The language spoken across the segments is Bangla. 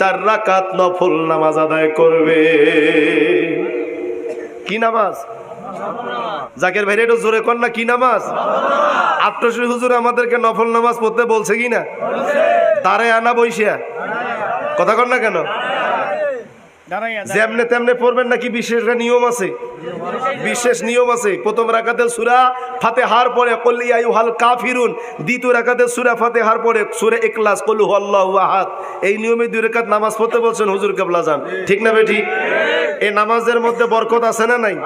চার রাকাত নফল নামাজ আদায় করবে। কি নামাজ? জাকের ভাই, একটু জোরে কর না, কি নামাজ? আটশো হুজুর আমাদেরকে নফল নামাজ পড়তে বলছে কি না? দাঁড়ায় আনা বৈশিয়া কথা কর না কেন? যেমনে তেমনে পড়বেন নাকি বিশেষ নিয়ম আছে? বিশেষ নিয়ম আছে। প্রথম রাকাতে সুরা ফাতে হার পরে কল্লি আয়ু হাল কাফিরুন। দ্বিতীয় রাকাতে সুরা ফাতে হার পরে সুরে একলাস কল্লু হল্লাহ আহাত এই নিয়মে দুই রেখাত নামাজ পড়তে বলছেন, হুজুর কেবলা যান। ঠিক না বেঠি এই নামাজের মধ্যে বরকত আছে না নাই?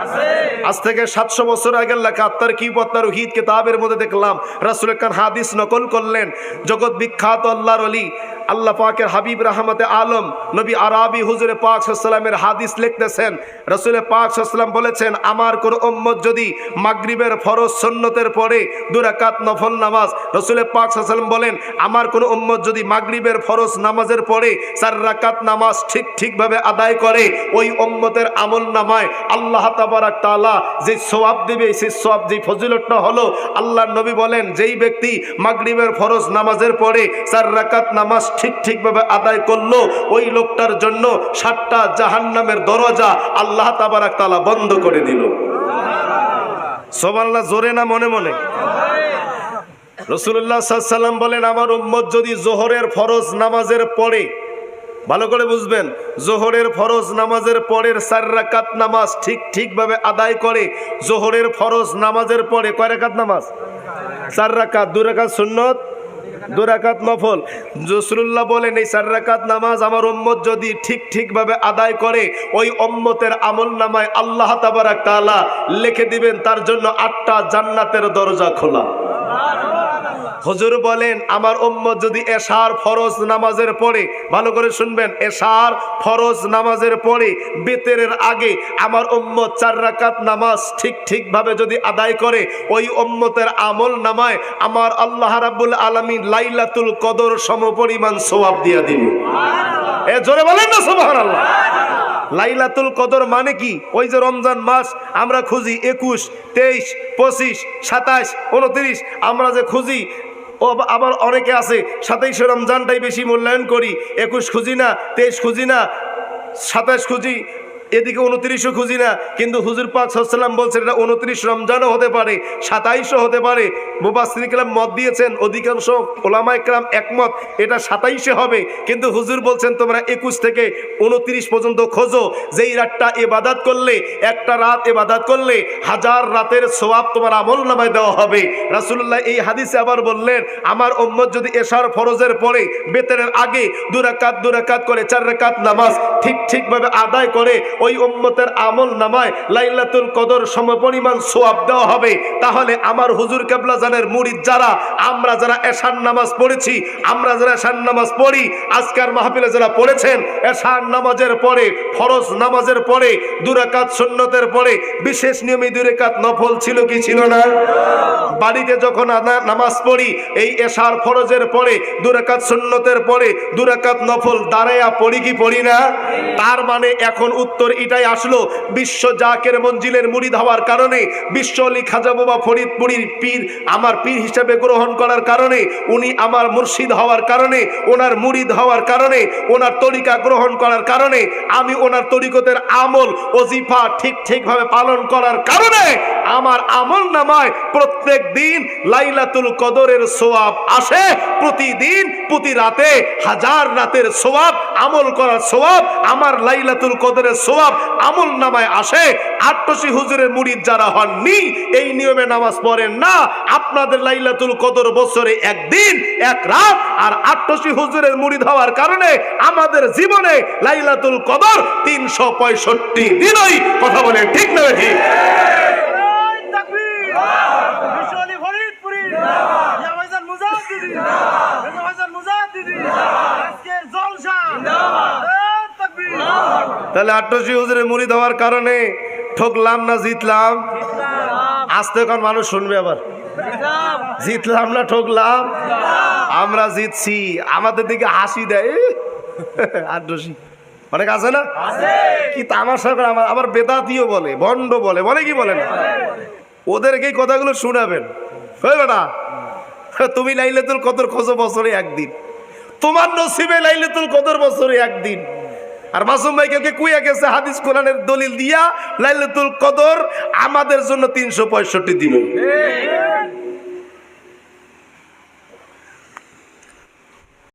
আজ থেকে সাতশো বছর আগের লেখা আত্মার কি পত্তার হিদ কিতাবের মধ্যে দেখলাম রাসুল খান হাদিস নকল করলেন। জগৎ বিখ্যাত আল্লাহর অলি আল্লাহ পাকের হাবিব রাহমতে আলম নবী আরবি হুজুরে পাক সাল্লামের হাদিস লিখতেছেন। রসুল পাক সাল্লাম বলেছেন আমার কোন উম্মত যদি মাগরিবের ফরজ সন্নতের পরে দুরাকাত নফল নামাজ রসুল পাক সাল্লাম বলেন আমার কোন উম্মত যদি মাগরিবের ফরজ নামাজের পরে চার রাকাত নামাজ ঠিক ঠিকভাবে আদায় করে ওই উম্মতের আমল নামায় আল্লাহ তাবারাক তাআলা যে সওয়াব দিবে সেই সওয়াব যে ফজিলতটা হলো, আল্লাহর নবী বলেন, যেই ব্যক্তি মাগরিবের ফরজ নামাজের পরে চার রাকাত নামাজ ঠিক ঠিকভাবে আদায় করল, ওই লোকটার জন্য সাতটা জাহান্নামের দরজা আল্লাহ তাবারাক তাআলা বন্ধ করে দিল। সোবাল্লাহ জোরে না মনে মনে? রসুল্লাহ সাল্লাম বলেন, আমার উম্মত যদি জোহরের ফরজ নামাজের পরে ভালো করে বুঝবেন, জোহরের ফরজ নামাজের পরের চার রাকাত নামাজ ঠিক ঠিকভাবে আদায় করে জোহরের ফরজ নামাজের পরে কয় রাকাত নামাজ? চার রাকাত দু রাকাত সুন্নত দু রাকাত নফল। জসরুল্লাহ বলেন, এই চার রাকাত নামাজ আমার উম্মত যদি ঠিক ঠিকভাবে আদায় করে, ওই উম্মতের আমল নামায় আল্লাহ তাবারাক তাআলা লিখে দিবেন, তার জন্য আটটা জান্নাতের দরজা খোলা। হুজুর বলেন, আমার উম্মত যদি এশার ফরজ নামাজের পরে ভালো করে শুনবেন, এশার ফরজ নামাজের পরে বেতেরের আগে আমার উম্মত চার রাকাত নামাজ ঠিক ঠিকভাবে যদি আদায় করে, ওই উম্মতের আমল নামায় আমার আল্লাহ রাব্বুল আলামিন লাইলাতুল কদর সমপরিমাণ সওয়াব দিয়া দিবে। এ জোরে বলেন না, সুবহানাল্লাহ। লাইলাতুল কদর মানে কি? ওই যে রমজান মাস, আমরা খুঁজি একুশ, তেইশ, পঁচিশ, সাতাশ, উনত্রিশ, আমরা যে খুঁজি ও আবার অনেকে আছে, সাতাইশে রমজানটাই বেশি মূল্যায়ন করি, একুশ খুঁজি না, তেইশ খুঁজি না, সাতাশ খুঁজি এদিকে উনত্রিশও খুঁজি না, কিন্তু হুজুর পাক সাল্লাম বলছেন এটা উনত্রিশ রমজানও হতে পারে, সাতাইশও হতে পারে। মুবাসির কালাম মত দিয়েছেন, অধিকাংশ ওলামা একরাম একমত, এটা সাতাইশে হবে। কিন্তু হুজুর বলছেন, তোমরা একুশ থেকে উনত্রিশ পর্যন্ত খোঁজো, যেই রাতটা এবাদাত করলে, একটা রাত এবাদাত করলে, হাজার রাতের সোয়াব তোমার আমল নামায় দেওয়া হবে। রাসুল্লাহ এই হাদিসে আবার বললেন, আমার উম্মত যদি এশার ফরজের পরে, বেতনের আগে দুরাকাত দুরাকাত করে, চার রাকাত নামাজ ঠিক ঠিকভাবে আদায় করে ওই উম্মতের আমল নামায় লাইলাতুল কদর সমপরিমাণ সোয়াব দেওয়া হবে। তাহলে আমার হুজুর কেবলা জানের মুরিদ যারা, আমরা যারা এশার নামাজ পড়েছি, আমরা যারা এশার নামাজ পড়ি, আজকের মাহফিলে যারা পড়েছেন, এশার নামাজের পরে, ফরজ নামাজের পরে, দুরাকাত সুন্নতের পরে, বিশেষ নিয়মে দুরাকাত নফল ছিল কি ছিল না? বাড়িতে যখন নামাজ পড়ি, এই এশার ফরজের পরে, দুরাকাত সুন্নতের পরে, দুরাকাত নফল দাঁড়াইয়া পড়ি কি পড়ি না? তার মানে এখন উত্তর এটাই আসলো বিশ্ব জাকের মঞ্জিলের মুরিদ হওয়ার কারণে। বিশ্ব অলি খাজা বাবা ফরিদপুরীর পীর, আমার পীর হিসাবে গ্রহণ করার কারণে, উনি আমার মুর্শিদ হওয়ার কারণে, ওনার মুরিদ হওয়ার কারণে, ওনার তরিকা গ্রহণ করার কারণে, আমি ওনার তরিকতের আমল, ওজিফা ঠিক ঠিকভাবে পালন করার কারণে, আমার আমল নামায় প্রত্যেক দিন লাইলাতুল কদরের সোয়াব আসে। প্রতিদিন প্রতি রাতে হাজার রাতের সোয়াব, আমল করার সোয়াব, আমার লাইলাতুল কদরের সোয়াব আমল নামায় আসে। আটশি হুজুরের মুরিদ যারা হননি এই নিয়মে নামাজ পড়েন না। আপনাদের লাইলাতুল কদর বছরে একদিন এক রাত আর আটশি হুজুরের মুরিদ হওয়ার কারণে আমাদের জীবনে লাইলাতুল কদর তিনশো পঁয়ষট্টি দিনই কথা বলে ঠিক না ঠিক তাকবীর তাহলে আটশি হুজুরের মুড়ি দেওয়ার কারণে ঠকলাম না জিতলাম? আসতে এখন মানুষ শুনবে আবার। জিতলাম। না ঠকলাম? আমরা জিতছি। আমাদের দিকে হাসি দেয়। আটশি অনেক আছে না? কি তামাশা করে আমার আবার বেদাতিও বলে ভণ্ড বলে বলে কি বলে না? ওদেরকে কথাগুলো শোনাবেন। হয়ে বেটা। তুমি লাইলে তোর কত খোঁজো বছরে একদিন। তোমার নসিবে লাইলাতুল কদর বছরে একদিন। আর মাসুম ভাই কালকে কুইয়া গেছে, হাদিস কোরআনের দলিল দিয়া লাইলাতুল কদর আমাদের জন্য তিনশো পঁয়ষট্টি দিন